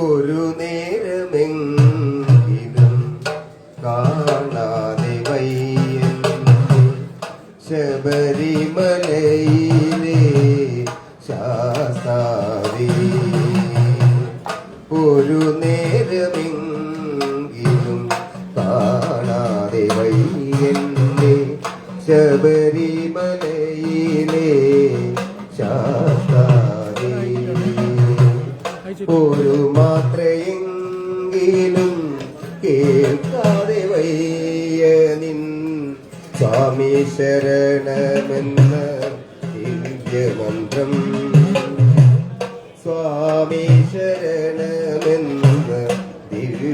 ഒരു നേരമെങ്കിലും കാണാതെ വയ്യന്റെ ശബരിമലയിലെ ശാസ്താവി. ഒരു നേരമെങ്കിലും കാണാതെ വയ്യന്റെ ശബരിമലയിലെ ശാസ്താവി. ഒരു മാത്രയെങ്കിലും കേൾക്കാതെ വയ്യ നിൻ സ്വാമി ശരണമെന്ന ദിവ്യമന്ത്രം. സ്വാമി ശരണമെന്ന ദിവ്യമന്ത്രം. ഒരു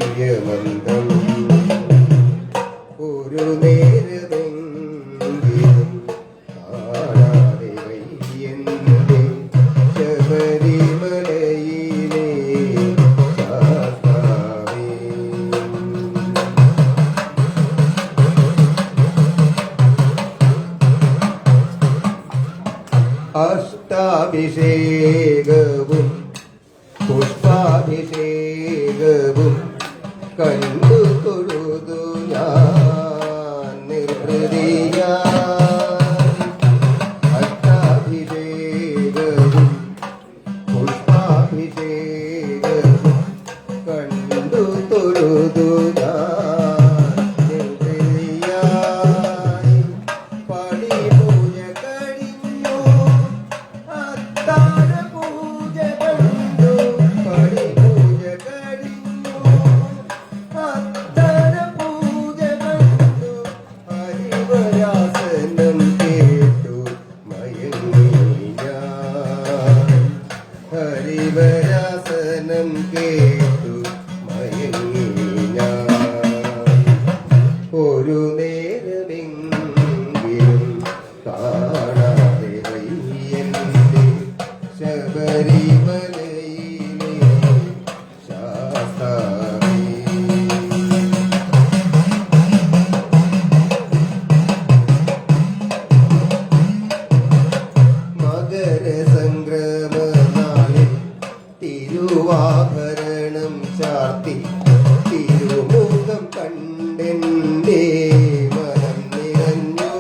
അഷ്ടാഭിഷേകവും പുഷ്പാഭിഷേകവും കണ്ടു തൊഴുതു ഞാൻ നിർഹൃതിയ. തിരുവാഭരണം ചാർത്തി തിരുമുഖം കണ്ടെന്റെ മനം നിറഞ്ഞു.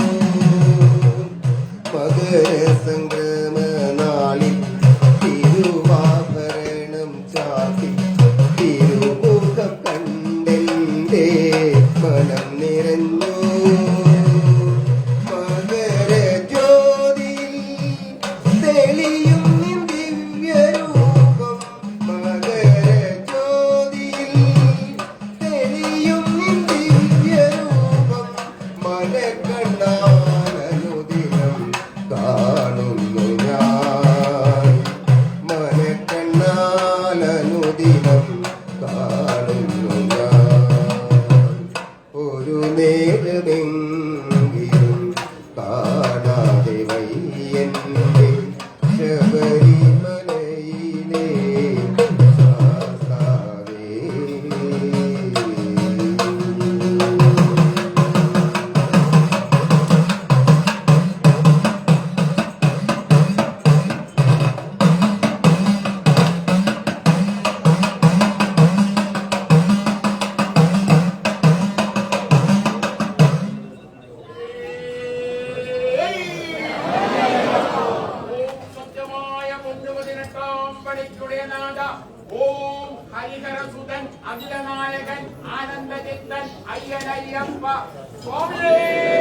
നേരമെങ്കിലും കാണാതെ വയ്യന്റെ நாடா. ஓம் ஹரிஹரசுதன் அகிலநாயகன் ஆனந்த சித்தன் ஐயனையப்பா சுவாமியே!